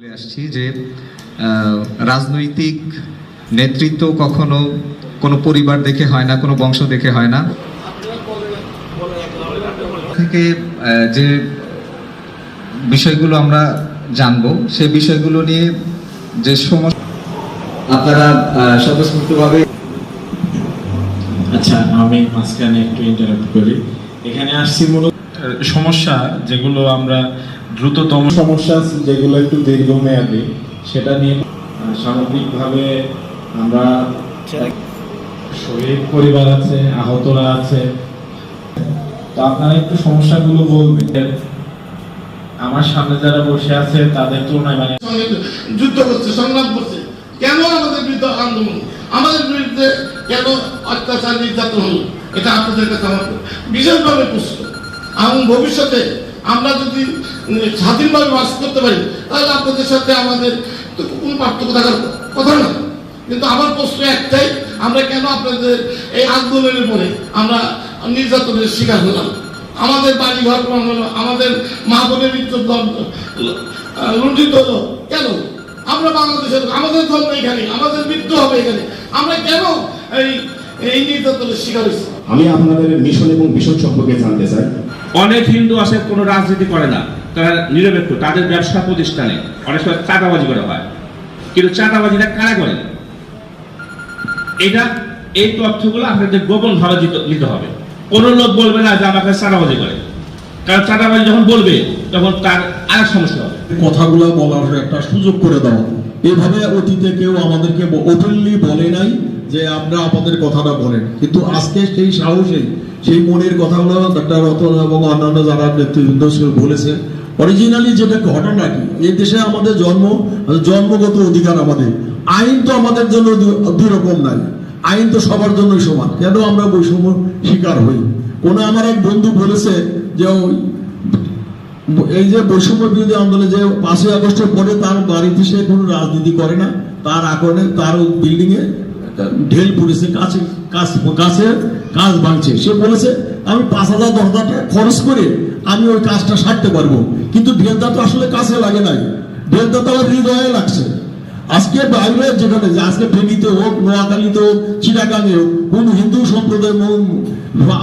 বলে আসছি যে রাজনৈতিক নেতৃত্ব কখনো কোনো পরিবার দেখে হয় না কোনো বংশ দেখে হয় না। থেকে যে বিষয়গুলো আমরা জানব সে বিষয়গুলো নিয়ে যে সমস্যা আপনারা স্বতঃস্ফূর্তভাবে আচ্ছা আমি মাঝখানে একটু ইন্টারাপ্ট করি। এখানে আসছি মূলত সমস্যা যেগুলো আমরা দ্রুততম সমস্যা যেগুলো একটু দীর্ঘমেয়াদী সেটা নিয়ে সামগ্রিকভাবে আমরা শহীদ পরিবার আছে আহতরা আছে। তো আপনারা একটু সমস্যাগুলো বলবেন আমার সামনে যারা বসে আছে তাদের তুলনায় মানে যুদ্ধ করছে সংগ্রাম করছে। কেন আমাদের বিরুদ্ধে আন্দোলন? আমাদের বিরুদ্ধে কেন অত্যাচার নির্যাতন হলো? এটা আপনাদের কাছে আমার বিশেষভাবে প্রশ্ন। এবং ভবিষ্যতে আমরা যদি স্বাধীনভাবে বাস করতে পারি। তাহলে আপনাদের সাথে আমাদের তো কোনো পার্থক্য থাকার কথা না। কিন্তু আমার প্রশ্ন একটাই আমরা কেন আপনাদের এই আন্দোলনের পরে আমরা নির্যাতনের শিকার হলাম? আমাদের বাড়ি ঘর ভাঙলো, আমাদের মা বোনের ইজ্জত লুণ্ঠিত হলো। কেন? আমরা বাংলাদেশের আমাদের ধর্ম এখানে আমাদের মৃত্যু হবে এখানে। আমরা কেন এই এই নির্যাতনের শিকার হয়েছি? আমি আপনাদের মিশন এবং মিশন সম্পর্কে জানতে চাই। অনেক হিন্দু আছে কোনো রাজনীতি করে না। তারা নিরপেক্ষ, তাদের ব্যবসা প্রতিষ্ঠানে অনেক সময় চাঁদাবাজি করা হয়। কিন্তু চাঁদাবাজিটা কারা করে? এটা, এই তথ্যগুলো আপনাদের গোপন ভাবে নিতে হবে। কোন লোক বলবে না যে আমাকে চাঁদাবাজি করে। কারণ চাঁদাবাজি যখন বলবে, তখন তার আরেক সমস্যা হবে। কথাগুলো বলার একটা সুযোগ করে দেওয়া এভাবে অতীতে কেউ আমাদেরকে ওপেনলি বলে নাই যে আমরা আমাদের কথাটা বলেন। কিন্তু আজকে সেই সাহসে সেই মনের কথাগুলো ডাক্তার রতন এবং অন্যান্য যারা নেতৃবৃন্দ বলেছে অরিজিনালি যেটা ঘটনা কি? এই দেশে আমাদের জন্ম, জন্মগত অধিকার আমাদের। আইন তো আমাদের জন্য দুই রকম নাই। আইন তো সবার জন্যই সমান। কেন আমরা বৈষম্য শিকার হই? কোন আমার এক বন্ধু বলেছে যে এই যে বৈষম্য বিরোধী আন্দোলনে যে পাঁচই আগস্টের পরে তার বাড়িতে সে কোনো রাজনীতি করে না। তার আকরণে তার বিল্ডিং এ ঢেল পড়েছে, কাছে কাছে কাজ ভাঙছে। সে বলেছে, আমি পাঁচ হাজার, দশ হাজার টাকা খরচ করে আমি ওই কাজটা সারতে পারব। কিন্তু ঢেলটা তো আসলে কাছে লাগে নাই। ঢেলটা তো আমার হৃদয়ে লাগছে। আজকে বাইরে যেখানে আজকে ফেনীতে হোক, নোয়াখালীতে হোক, চিটাগাঙে হোক, কোন হিন্দু সম্প্রদায়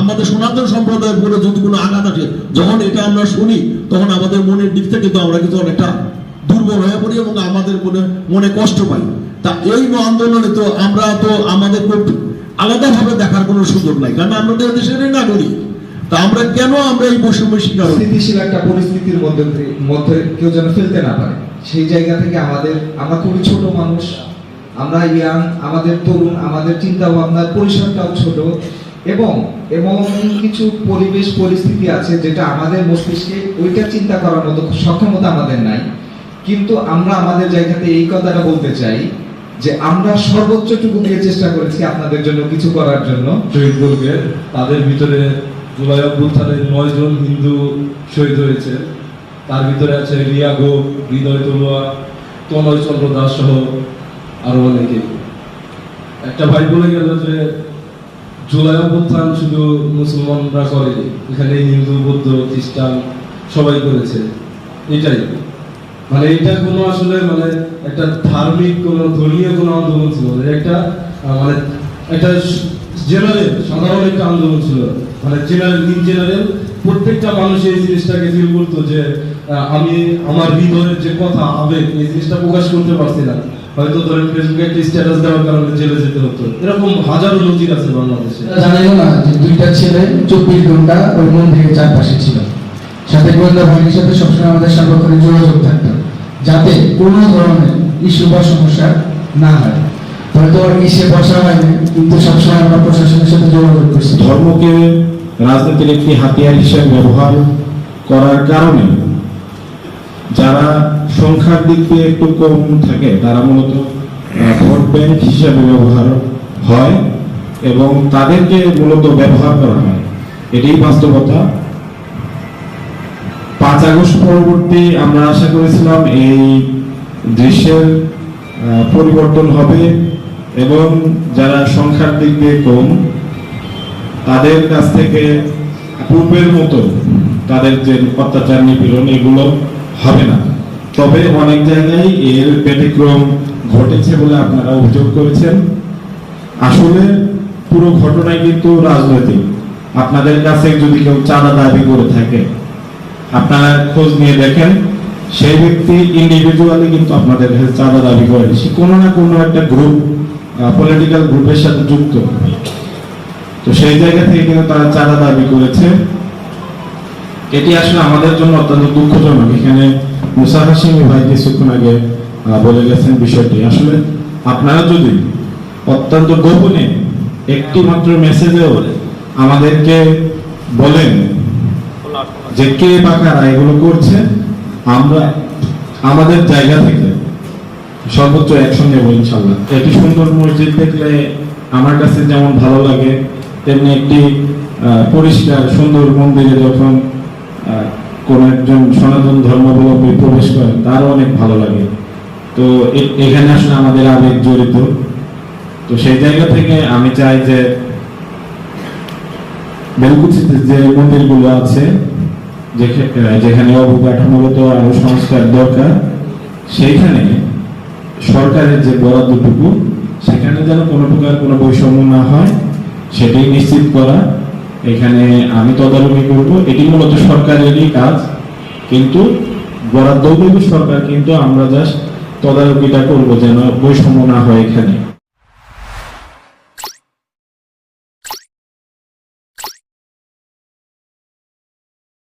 আমাদের সনাতন সম্প্রদায়ের উপরে যদি কোনো আঘাত আসে, যখন এটা আমরা শুনি, তখন আমাদের মনের দিক থেকে তো আমরা কিন্তু অনেকটা দুর্বল হয়ে পড়ি এবং আমাদের মনে মনে কষ্ট পাই। তা এই আন্দোলনে তো আমরা তো আমাদের আলাদাভাবে দেখার কোনো সুযোগ নাই। কারণ আমরা তো দেশেরই নাগরিক। তা আমরা কেন আমরা এই বৈষম্যের শিকার স্থিতিশীল একটা পরিস্থিতির মধ্যে মধ্যে কেউ যেন ফেলতে না পারে। সেই জায়গা থেকে আমাদের আমরা খুবই ছোট মানুষ আমরা ইয়াং আমাদের তরুণ আমাদের চিন্তা ভাবনার পরিসরটাও ছোট। এবং এবং কিছু পরিবেশ পরিস্থিতি আছে যেটা আমাদের মস্তিষ্কে ওইটা চিন্তা করার মতো সক্ষমতা আমাদের নাই। কিন্তু আমরা আমাদের জায়গাতে এই কথাটা বলতে চাই যে আমরা সর্বোচ্চটুকু দিয়ে চেষ্টা করেছি আপনাদের জন্য কিছু করার জন্য। তাদের ভিতরে জুলাই নয় জন হিন্দু শহীদ হয়েছে। তার ভিতরে আছে রিয়া গোপ, হৃদয় তলুয়া তনয় চন্দ্র দাস সহ আরও অনেকে। একটা ভাই বলে গেল যে, জুলাই অভ্যুত্থান শুধু মুসলমানরা করেনি এখানে হিন্দু, বৌদ্ধ, খ্রিস্টান সবাই করেছে। এটাই। মানে এটা কোনো আসলে মানে একটা ধার্মিক কোনো ধর্মীয় কোনো আন্দোলন ছিল। একটা মানে একটা জেনারেল, সাধারণ একটা আন্দোলন ছিল। মানে জেনারেল ইন জেনারেল, প্রত্যেকটা মানুষ এই জিনিসটাকে ফিল করতো যে আমি আমার হৃদয়ের যে কথা, আবেগ, এই জিনিসটা প্রকাশ করতে পারছি না হয়তো ফেসবুকে একটা স্ট্যাটাস দেওয়ার কারণে জেলে যেতে হতো। এরকম হাজারো নজির আছে বাংলাদেশে। না, যে দুইটা ছেলে চব্বিশ ঘণ্টা ওই মন্দিরের চারপাশে ছিল। সাথে গোয়েন্দা বাহিনীর সাথে সবসময় আমাদের সার্বক্ষণিক যোগাযোগ থাকতো। যাতে কোনো ধরনের ইস্যু বা সমস্যা না হয়। হয়তো ইসে বসা কিন্তু সবসময় আমরা প্রশাসনের সাথে যোগাযোগ করছি। ধর্মকে রাজনীতির একটি হাতিয়ার হিসেবে ব্যবহার করার কারণে যারা সংখ্যার দিক দিয়ে একটু কম থাকে, তারা মূলত ভোট ব্যাংক হিসেবে ব্যবহার হয় এবং তাদেরকে মূলত ব্যবহার করা হয়। এটাই বাস্তবতা। পাঁচ আগস্ট পরবর্তী আমরা আশা করেছিলাম এই দৃশ্যের পরিবর্তন হবে এবং যারা সংখ্যার দিক দিয়ে কম, তাদের কাছ থেকে পূর্বের মতো তাদের যে অত্যাচার নিপীড়ন, এগুলো হবে না। তবে অনেক জায়গায় এর ব্যতিক্রম ঘটেছে বলে আপনারা অভিযোগ করেছেন। আসলে পুরো ঘটনায় কিন্তু রাজনৈতিক। আপনাদের কাছে যদি কেউ চাঁদা দাবি করে থাকে, আপনারা খোঁজ নিয়ে দেখেন। সেই ব্যক্তি ইন্ডিভিজুয়ালি কিন্তু আপনাদের কাছে চাঁদা দাবি করে সে কোনো না কোনো একটা গ্রুপ পলিটিক্যাল গ্রুপের সাথে যুক্ত। তো সেই জায়গা থেকে কিন্তু তারা চাঁদা দাবি করেছে। এটি আসলে আমাদের জন্য অত্যন্ত দুঃখজনক। এখানে মুসা হাসিমি ভাই কিছুক্ষণ আগে বলে গেছেন বিষয়টি। আসলে আপনারা যদি অত্যন্ত গোপনে একটি মাত্র মেসেজেও আমাদেরকে বলেন যে কে বা কারা এগুলো করছে আমরা আমাদের জায়গা থেকে সর্বোচ্চ অ্যাকশন নেব ইনশাল্লাহ একটি সুন্দর মসজিদ দেখলে আমার কাছে যেমন ভালো লাগে, তেমনি একটি পরিষ্কার, সুন্দর মন্দিরে যখন কোন একজন সনাতন ধর্মাবলম্বী প্রবেশ করেন, তারও অনেক ভালো লাগে। তো এখানে আসলে আমাদের আবেগ জড়িত। তো সেই জায়গা থেকে আমি চাই যে, বেলকুচিতে যে মন্দিরগুলো আছে যেখানে অবকাঠামোগত আরও সংস্কার দরকার, সেইখানে সরকারের যে বরাদ্দটুকু, সেখানে যেন কোনো প্রকার কোনো বৈষম্য না হয় সেটাই নিশ্চিত করা। এখানে আমি তদারকি করব, এটি মূলত সরকারেরই কাজ, কিন্তু বরাদ্দ করবে সরকার, কিন্তু আমরা জাস্ট তদারকিটা করব যেন বৈষম্য না হয় এখানে।